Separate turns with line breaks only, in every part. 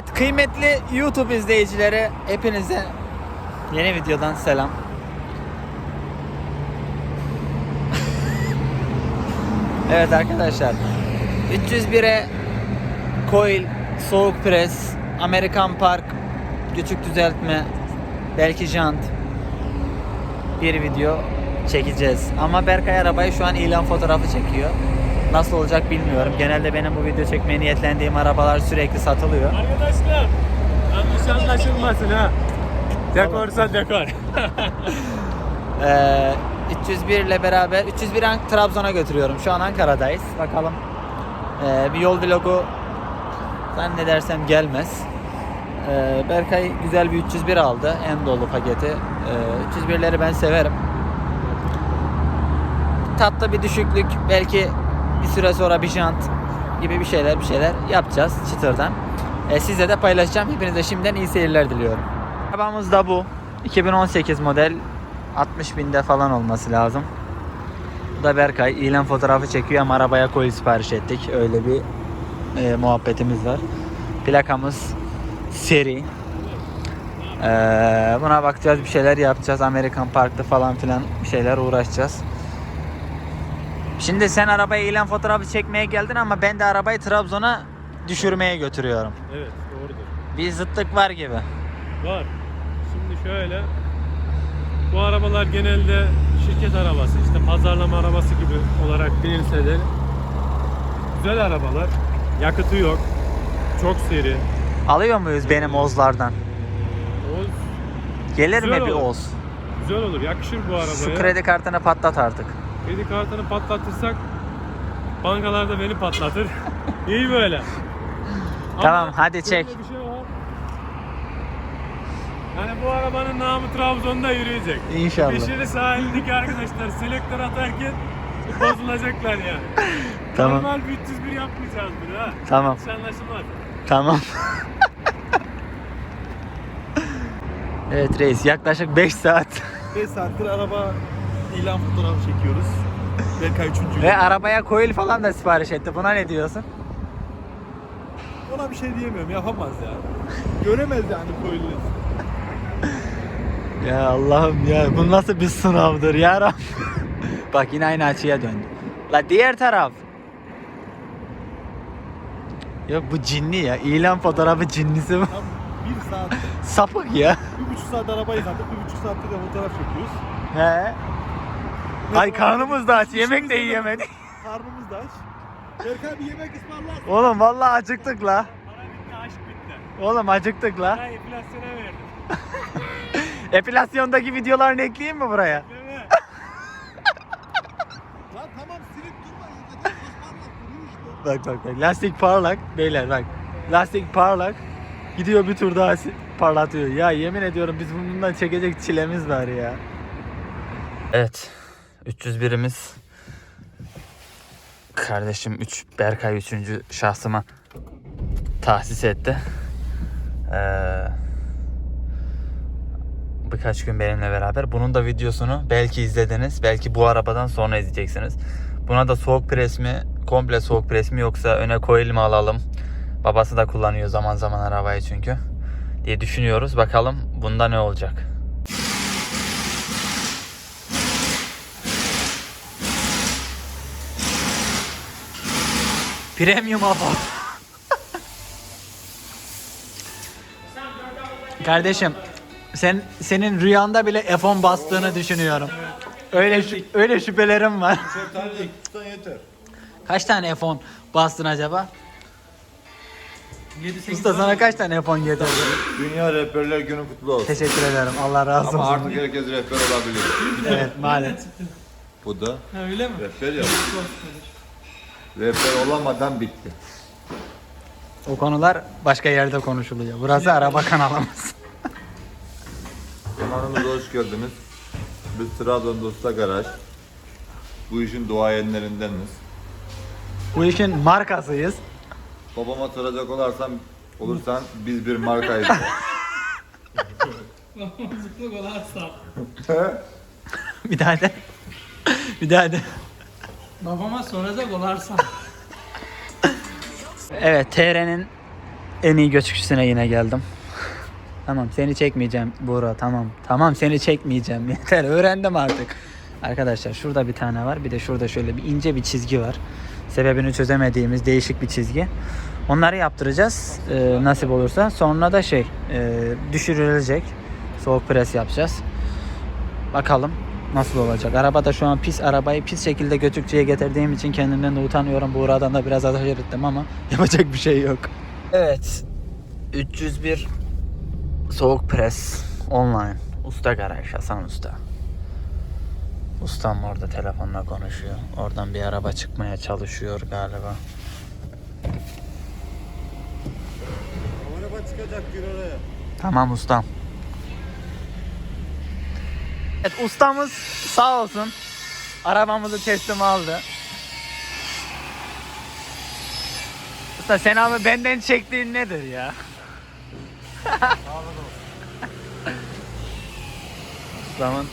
Evet kıymetli YouTube izleyicileri hepinize yeni videodan selam. evet arkadaşlar 301'e coil, soğuk pres, Amerikan Park, küçük düzeltme, belki jant bir video çekeceğiz. Ama Berkay arabayı şu an ilan fotoğrafı çekiyor. Nasıl olacak bilmiyorum. Genelde benim bu video çekmeye niyetlendiğim arabalar sürekli satılıyor.
Arkadaşlar yanlış anlaşılmasın ha. Dekorsa dekor.
Ee, 301 ile beraber 301 Ank Trabzon'a götürüyorum. Şu an Ankara'dayız. Bakalım. Ee, bir yol vlogu zannedersem gelmez. Ee, Berkay güzel bir 301 aldı. En dolu paketi. Ee, 301'leri ben severim. Tatlı bir düşüklük. Belki bir süre sonra bir jant gibi bir şeyler bir şeyler yapacağız çıtırdan. Ee, sizle de paylaşacağım. Hepinize şimdiden iyi seyirler diliyorum. Arabamız da bu. 2018 model 60 binde falan olması lazım. Bu da Berkay. ilan fotoğrafı çekiyor ama arabaya koyu sipariş ettik. Öyle bir e, muhabbetimiz var. Plakamız seri. Ee, buna bakacağız bir şeyler yapacağız. Amerikan Park'ta falan filan bir şeyler uğraşacağız. Şimdi sen arabaya ilan fotoğrafı çekmeye geldin ama ben de arabayı Trabzon'a düşürmeye götürüyorum.
evet doğrudur.
Bir zıtlık var gibi.
Var. Şimdi şöyle. Bu arabalar genelde şirket arabası, işte pazarlama arabası gibi olarak bilinse de güzel arabalar. Yakıtı yok. Çok seri.
Alıyor muyuz benim Ozlardan?
Oz
Gelir
Güzel
mi bir
olur.
Oz?
güzel olur. Yakışır bu arabaya.
Şu kredi kartını patlat artık.
Kredi kartını patlatırsak bankalarda beni patlatır. İyi böyle.
Tamam,
Ama
hadi çek.
bir şey var. Yani bu arabanın namı Trabzon'da yürüyecek.
İnşallah.
Beşeri sahildeki arkadaşlar selektör atarken bozulacaklar yani.
Tamam.
Normal bir 301 yapmayacağızdır ha.
Tamam.
Hiç anlaşılmaz.
Tamam. evet reis yaklaşık 5 saat
5 saattir araba ilan fotoğrafı çekiyoruz. Berkay 3.
ve arabaya coil falan da sipariş etti. Buna ne diyorsun?
Ona bir şey diyemiyorum yapamaz ya. Göremez yani böyle.
Ya Allah'ım ya bu nasıl bir sınavdır ya Rabbim. Bak yine aynı açıya döndü. La diğer taraf. Yok bu cinli ya. İlan fotoğrafı cinlisi.
Tam 1 saat,
Sapık ya.
1,5 saat araba yıkadık, 1,5 saatte de fotoğraf çekiyoruz.
He. Ay karnımız da aç. Yemek de yiyemedik.
Karnımız da aç. Berkay bir yemek ısmarlar.
Oğlum vallahi acıktık la.
Para bitti, aşk bitti.
Oğlum acıktık la.
Para enflasyona verdim.
Epilasyondaki videolarını ekleyeyim mi buraya?
Değil mi?
Lan tamam silip durma. Duruyor işte.
Bak bak bak. Lastik parlak. Beyler bak. Lastik parlak. Gidiyor bir tur daha si- parlatıyor. Ya yemin ediyorum biz bundan çekecek çilemiz var ya. Evet. 301'imiz kardeşim 3 Berkay 3. şahsıma tahsis etti. Ee, birkaç gün benimle beraber. Bunun da videosunu belki izlediniz. Belki bu arabadan sonra izleyeceksiniz. Buna da soğuk pres mi, komple soğuk pres mi yoksa öne coil mi alalım? Babası da kullanıyor zaman zaman arabayı çünkü. Diye düşünüyoruz. Bakalım bunda ne olacak? Premium Afo. Kardeşim sen senin rüyanda bile F10 bastığını düşünüyorum. Öyle şü- öyle şüphelerim var.
Şeftali tutsan yeter.
Kaç tane F10 bastın acaba? Usta sana kaç tane F10 getirdi?
Dünya Rehberler Günü kutlu olsun.
Teşekkür ederim. Allah razı
Ama
olsun.
artık herkes rehber olabilir.
Evet maalesef.
Bu da
öyle mi?
rehber ya. Rehber olamadan bitti.
O konular başka yerde konuşuluyor. Burası araba kanalımız.
Kanalımıza hoş geldiniz. Biz Trabzon Dosta Garaj. Bu işin duayenlerindeniz.
Bu işin markasıyız.
Babama soracak olarsan olursan biz bir markayız.
Zıplık olarsa.
Bir daha de. Bir daha de.
Babama soracak olarsa.
Evet TR'nin en iyi göçükçüsüne yine geldim. Tamam seni çekmeyeceğim Buğra tamam. Tamam seni çekmeyeceğim yeter öğrendim artık. Arkadaşlar şurada bir tane var bir de şurada şöyle bir ince bir çizgi var. Sebebini çözemediğimiz değişik bir çizgi. Onları yaptıracağız e, nasip olursa. Sonra da şey e, düşürülecek. Soğuk pres yapacağız. Bakalım nasıl olacak. Arabada şu an pis arabayı pis şekilde götükçüye getirdiğim için kendimden de utanıyorum. Buğra'dan da biraz ateş ettim ama yapacak bir şey yok. Evet. 301 soğuk pres online. Usta garaj Hasan Usta. Ustam orada telefonla konuşuyor. Oradan bir araba çıkmaya çalışıyor galiba.
Araba çıkacak gir oraya.
Tamam ustam. Evet ustamız sağ olsun. Arabamızı teslim aldı. Usta sen abi benden çektiğin nedir ya? Ustamın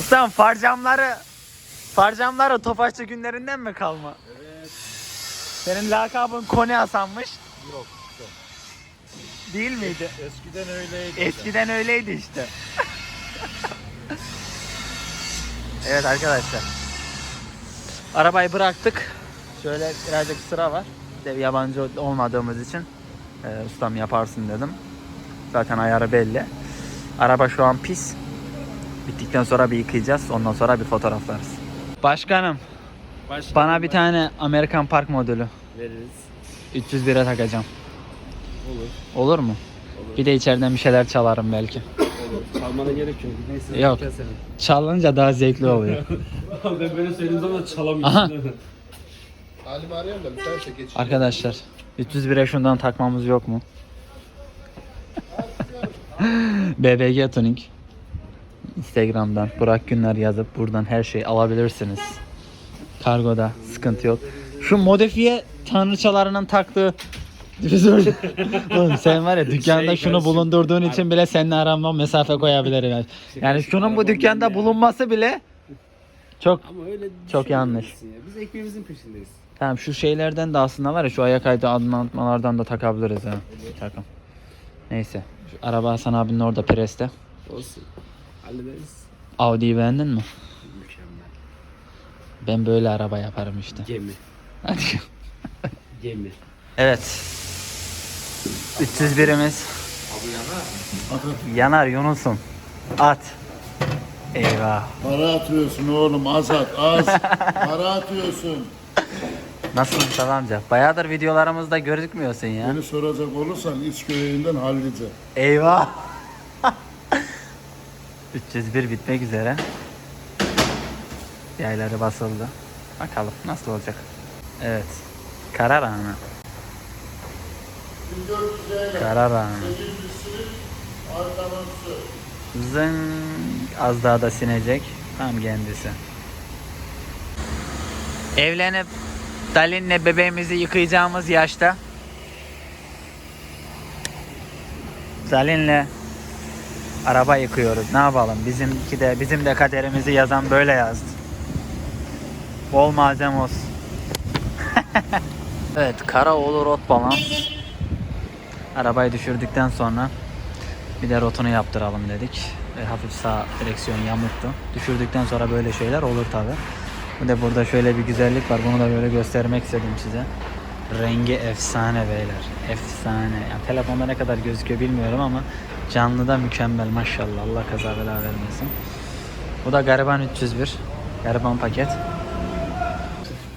Ustam farcamları farcamları Tofaşçı günlerinden mi kalma?
Evet.
Senin lakabın Kone Hasan'mış.
Yok.
Değil miydi?
Eskiden öyleydi.
Eskiden öyleydi işte. evet arkadaşlar. Arabayı bıraktık. Şöyle birazcık sıra var. De yabancı olmadığımız için e, ustam yaparsın dedim. Zaten ayarı belli. Araba şu an pis. Bittikten sonra bir yıkayacağız. Ondan sonra bir fotoğraflarız. Başkanım bana bir tane Amerikan Park modülü
veririz.
301'e takacağım.
Olur.
Olur mu? Bir de içeriden bir şeyler çalarım belki.
Olur. Çalmana gerek yok. Neyse.
Yok. Çalınca daha zevkli oluyor.
ben böyle söylediğim zaman
Aha.
çalamıyorsun.
Halimi arıyorum da müsaitse geç.
Arkadaşlar 301'e şundan takmamız yok mu? BBG Tuning Instagram'dan Burak Günler yazıp buradan her şeyi alabilirsiniz. Kargoda sıkıntı yok. Şu modifiye tanrıçalarının taktığı Difüzör. Oğlum sen var ya dükkanda
Şey,
şunu
kardeşim.
bulundurduğun için bile seninle aramma mesafe koyabilirim. Yani, yani şunun bu dükkanda bulunması bile çok
Ama öyle
Çok yanlış.
düşünmemelisin ya. Biz ekmeğimizin peşindeyiz.
Tamam şu şeylerden de aslında var ya şu ayak kaydı aydınlatmalardan da takabiliriz ha. Takım. Neyse. Şu araba Hasan abinin orada preste.
Olsun. Hallederiz.
Audi'yi beğendin mi?
Mükemmel.
Ben böyle araba yaparım işte.
Gemi.
Hadi.
Gemi.
Evet. 301'imiz. Yanar Yunus'um. At. Eyvah.
Para atıyorsun oğlum az at az. Para atıyorsun.
Nasılsın Mustafa amca? Bayağıdır videolarımızda gözükmüyorsun ya.
Beni soracak olursan iç göreğinden hallice.
Eyvah. 301 bitmek üzere. Yayları basıldı. Bakalım nasıl olacak. Evet. Karar anı. Karar anı. Zın az daha da sinecek. Tam kendisi. Evlenip Dalin'le bebeğimizi yıkayacağımız yaşta Dalin'le araba yıkıyoruz. Ne yapalım? Bizimki de bizim de kaderimizi yazan böyle yazdı. Bol malzeme olsun. evet, Karaoğlu rot balans. Arabayı düşürdükten sonra bir de rotunu yaptıralım dedik. E, hafif sağ direksiyon yamuktu. Düşürdükten sonra böyle şeyler olur tabi. Bir de burada şöyle bir güzellik var. Bunu da böyle göstermek istedim size. Rengi efsane beyler. Efsane. Yani telefonda ne kadar gözüküyor bilmiyorum ama canlıda mükemmel maşallah. Allah kaza bela vermesin. Bu da Gariban 301. Gariban paket.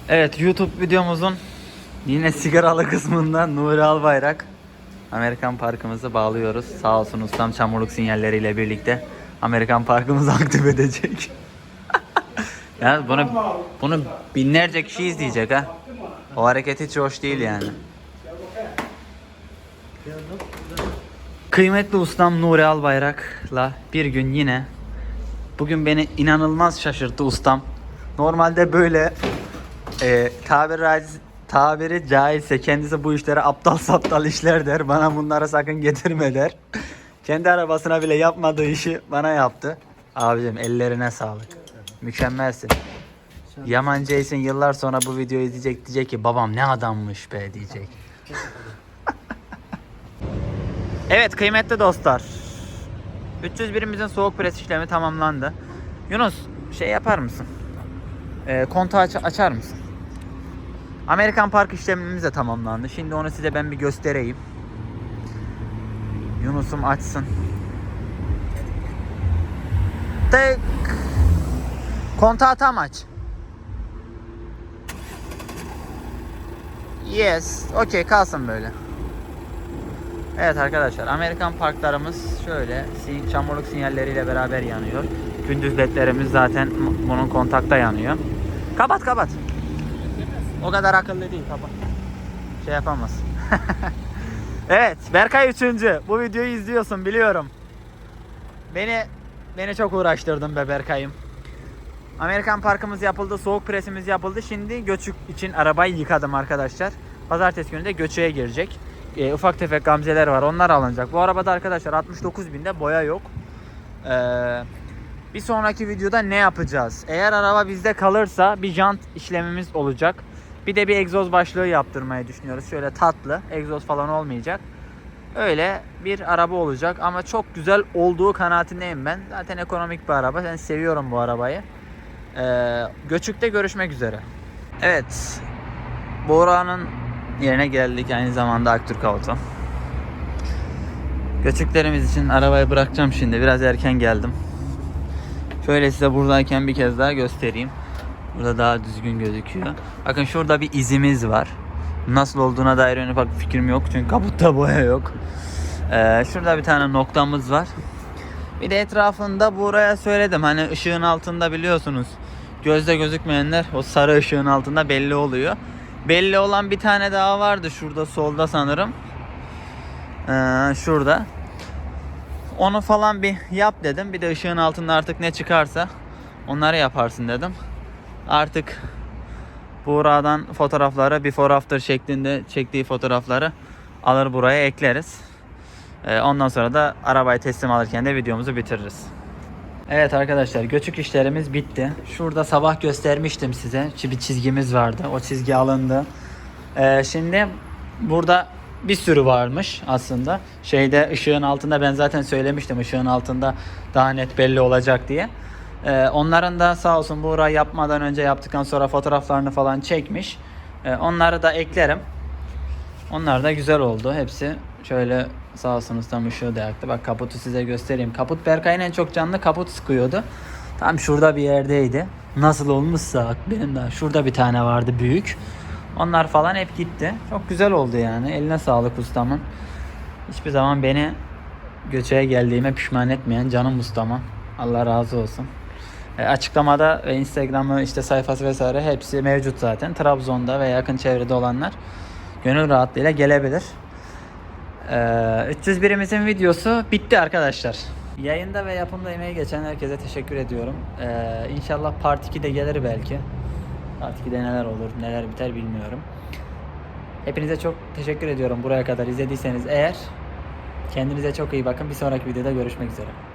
Evet YouTube videomuzun yine sigaralı kısmından Nuri Albayrak Amerikan parkımızı bağlıyoruz. Sağ olsun ustam çamurluk sinyalleriyle birlikte Amerikan parkımızı aktif edecek. yani bunu bunu binlerce kişi izleyecek ha. O hareket hiç hoş değil yani. Kıymetli ustam Nuri Albayrak'la bir gün yine bugün beni inanılmaz şaşırttı ustam. Normalde böyle e, tabiri, caiz- tabiri caizse kendisi bu işlere aptal saptal işler der. Bana bunları sakın getirme der. Kendi arabasına bile yapmadığı işi bana yaptı. Abicim ellerine sağlık. Mükemmelsin. Yaman Jason yıllar sonra bu videoyu izleyecek diyecek ki babam ne adammış be diyecek. evet kıymetli dostlar. 301'imizin soğuk pres işlemi tamamlandı. Yunus şey yapar mısın? Ee, kontağı aç- açar mısın? Amerikan Park işlemimiz de tamamlandı. Şimdi onu size ben bir göstereyim. Yunus'um açsın. Tek. Kontağı tam aç. Yes. Okey kalsın böyle. Evet arkadaşlar Amerikan parklarımız şöyle çamurluk sinyalleriyle beraber yanıyor. Gündüz ledlerimiz zaten bunun kontakta yanıyor. Kapat kapat. O kadar akıllı değil kapat. Şey yapamaz. evet Berkay üçüncü. Bu videoyu izliyorsun biliyorum. Beni beni çok uğraştırdın be Berkay'ım. Amerikan parkımız yapıldı, soğuk presimiz yapıldı. Şimdi göçük için arabayı yıkadım arkadaşlar. Pazartesi günü de göçüğe girecek. Ee, ufak tefek gamzeler var, onlar alınacak. Bu arabada arkadaşlar 69 binde boya yok. Ee, bir sonraki videoda ne yapacağız? Eğer araba bizde kalırsa bir jant işlemimiz olacak. Bir de bir egzoz başlığı yaptırmayı düşünüyoruz. Şöyle tatlı, egzoz falan olmayacak. Öyle bir araba olacak ama çok güzel olduğu kanaatindeyim ben. Zaten ekonomik bir araba. Ben seviyorum bu arabayı. Ee, Göçük'te görüşmek üzere. Evet. Buğra'nın yerine geldik aynı zamanda Aktürk Auto. Göçüklerimiz için arabayı bırakacağım şimdi. Biraz erken geldim. Şöyle size buradayken bir kez daha göstereyim. Burada daha düzgün gözüküyor. Bakın şurada bir izimiz var. Nasıl olduğuna dair en ufak fikrim yok. Çünkü kaputta boya yok. Ee, şurada bir tane noktamız var. Bir de etrafında buraya söyledim. Hani ışığın altında biliyorsunuz. Gözde gözükmeyenler o sarı ışığın altında belli oluyor. Belli olan bir tane daha vardı şurada solda sanırım. Ee, şurada. Onu falan bir yap dedim. Bir de ışığın altında artık ne çıkarsa onları yaparsın dedim. Artık Buğra'dan fotoğrafları before after şeklinde çektiği fotoğrafları alır buraya ekleriz. Ee, ondan sonra da arabayı teslim alırken de videomuzu bitiririz. Evet arkadaşlar göçük işlerimiz bitti. Şurada sabah göstermiştim size. Bir çizgimiz vardı. O çizgi alındı. Ee, şimdi burada bir sürü varmış aslında. Şeyde ışığın altında ben zaten söylemiştim ışığın altında daha net belli olacak diye. Ee, onların da sağ olsun Buğra yapmadan önce yaptıktan sonra fotoğraflarını falan çekmiş. Ee, onları da eklerim. Onlar da güzel oldu. Hepsi şöyle sağ olsun ustam ışığı da yaktı. Bak kaputu size göstereyim. Kaput Berkay'ın en çok canlı kaput sıkıyordu. Tam şurada bir yerdeydi. Nasıl olmuşsa benim de şurada bir tane vardı büyük. Onlar falan hep gitti. Çok güzel oldu yani. Eline sağlık ustamın. Hiçbir zaman beni göçeye geldiğime pişman etmeyen canım ustama. Allah razı olsun. E, açıklamada ve Instagram'ı işte sayfası vesaire hepsi mevcut zaten. Trabzon'da ve yakın çevrede olanlar gönül rahatlığıyla gelebilir. Ee, 301'imizin videosu bitti arkadaşlar. Yayında ve yapımda emeği geçen herkese teşekkür ediyorum. Ee, inşallah Part 2'de gelir belki. Part 2'de neler olur, neler biter bilmiyorum. Hepinize çok teşekkür ediyorum buraya kadar izlediyseniz eğer. Kendinize çok iyi bakın. Bir sonraki videoda görüşmek üzere.